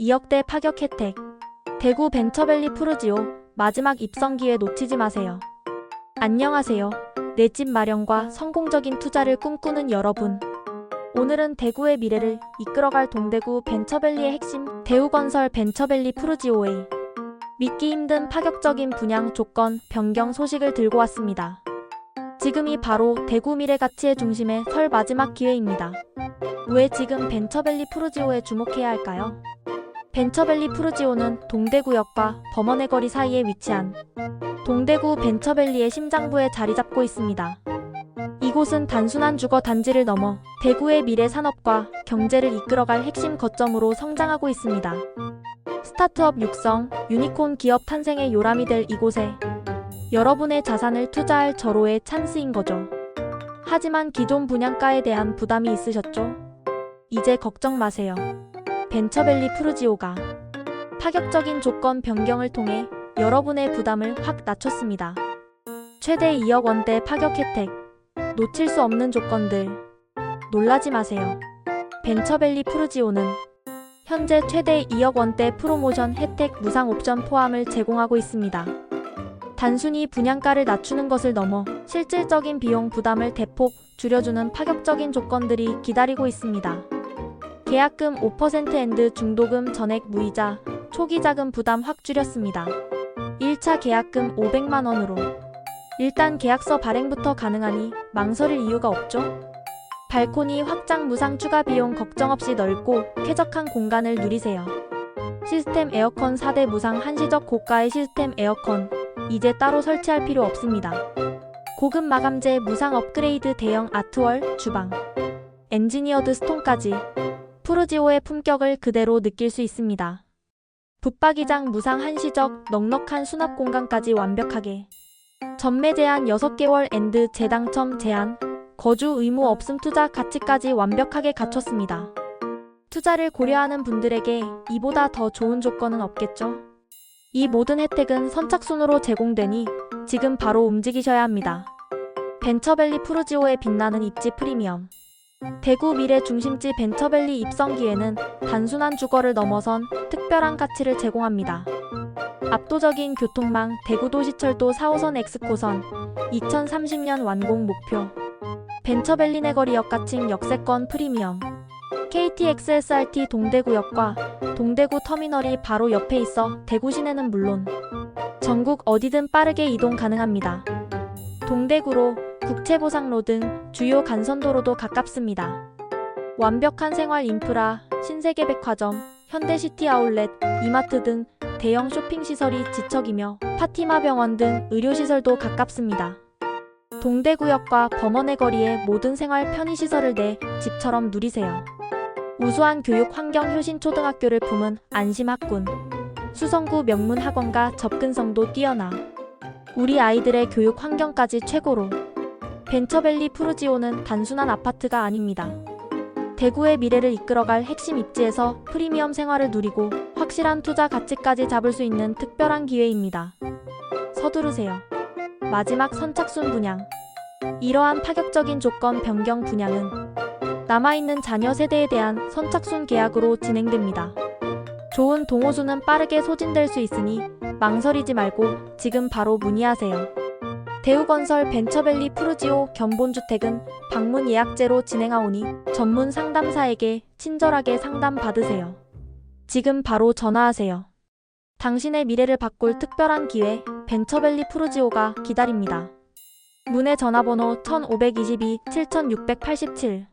2억대 파격 혜택. 대구 벤처밸리 푸르지오 마지막 입성 기회 놓치지 마세요. 안녕하세요. 내 집 마련과 성공적인 투자를 꿈꾸는 여러분. 오늘은 대구의 미래를 이끌어갈 동대구 벤처밸리의 핵심 대우건설 벤처밸리 푸르지오의 믿기 힘든 파격적인 분양 조건 변경 소식을 들고 왔습니다. 지금이 바로 대구 미래 가치의 중심에 설 마지막 기회입니다. 왜 지금 벤처밸리 푸르지오에 주목해야 할까요? 벤처밸리 푸르지오는 동대구역과 범원의 거리 사이에 위치한 동대구 벤처밸리의 심장부에 자리 잡고 있습니다. 이곳은 단순한 주거 단지를 넘어 대구의 미래 산업과 경제를 이끌어갈 핵심 거점으로 성장하고 있습니다. 스타트업 육성, 유니콘 기업 탄생의 요람이 될 이곳에 여러분의 자산을 투자할 절호의 찬스인 거죠. 하지만 기존 분양가에 대한 부담이 있으셨죠? 이제 걱정 마세요. 벤처밸리 푸르지오가 파격적인 조건 변경을 통해 여러분의 부담을 확 낮췄습니다. 최대 2억 원대 파격 혜택, 놓칠 수 없는 조건들. 놀라지 마세요. 벤처밸리 푸르지오는 현재 최대 2억 원대 프로모션 혜택 무상 옵션 포함을 제공하고 있습니다. 단순히 분양가를 낮추는 것을 넘어 실질적인 비용 부담을 대폭 줄여주는 파격적인 조건들이 기다리고 있습니다. 계약금 5% 앤드 중도금 전액 무이자, 초기 자금 부담 확 줄였습니다. 1차 계약금 500만 원으로 일단 계약서 발행부터 가능하니 망설일 이유가 없죠? 발코니 확장 무상 추가 비용 걱정 없이 넓고 쾌적한 공간을 누리세요. 시스템 에어컨 4대 무상 한시적 고가의 시스템 에어컨 이제 따로 설치할 필요 없습니다. 고급 마감재 무상 업그레이드 대형 아트월 주방 엔지니어드 스톤까지 푸르지오의 품격을 그대로 느낄 수 있습니다. 붙박이장 무상 한시적 넉넉한 수납 공간까지 완벽하게 전매 제한 6개월 앤드 재당첨 제한 거주 의무 없음 투자 가치까지 완벽하게 갖췄습니다. 투자를 고려하는 분들에게 이보다 더 좋은 조건은 없겠죠? 이 모든 혜택은 선착순으로 제공되니 지금 바로 움직이셔야 합니다. 벤처밸리 푸르지오의 빛나는 입지 프리미엄 대구 미래 중심지 벤처밸리 입성 기회는 단순한 주거를 넘어선 특별한 가치를 제공합니다. 압도적인 교통망 대구도시철도 4호선 X코선 2030년 완공 목표 벤처밸리 내거리역 가칭 역세권 프리미엄 KTXSRT 동대구역과 동대구 터미널이 바로 옆에 있어 대구 시내는 물론 전국 어디든 빠르게 이동 가능합니다. 동대구로 국채보상로 등 주요 간선도로도 가깝습니다. 완벽한 생활 인프라, 신세계 백화점, 현대시티 아울렛, 이마트 등 대형 쇼핑 시설이 지척이며 파티마 병원 등 의료시설도 가깝습니다. 동대구역과 범원의 거리에 모든 생활 편의시설을 내 집처럼 누리세요. 우수한 교육 환경 효신 초등학교를 품은 안심학군. 수성구 명문 학원과 접근성도 뛰어나 우리 아이들의 교육 환경까지 최고로 벤처밸리 푸르지오는 단순한 아파트가 아닙니다. 대구의 미래를 이끌어갈 핵심 입지에서 프리미엄 생활을 누리고 확실한 투자 가치까지 잡을 수 있는 특별한 기회입니다. 서두르세요. 마지막 선착순 분양. 이러한 파격적인 조건 변경 분양은 남아있는 자녀 세대에 대한 선착순 계약으로 진행됩니다. 좋은 동호수는 빠르게 소진될 수 있으니 망설이지 말고 지금 바로 문의하세요. 대우건설 벤처밸리 푸르지오 견본주택은 방문 예약제로 진행하오니 전문 상담사에게 친절하게 상담 받으세요. 지금 바로 전화하세요. 당신의 미래를 바꿀 특별한 기회 벤처밸리 푸르지오가 기다립니다. 문의 전화번호 1522-7687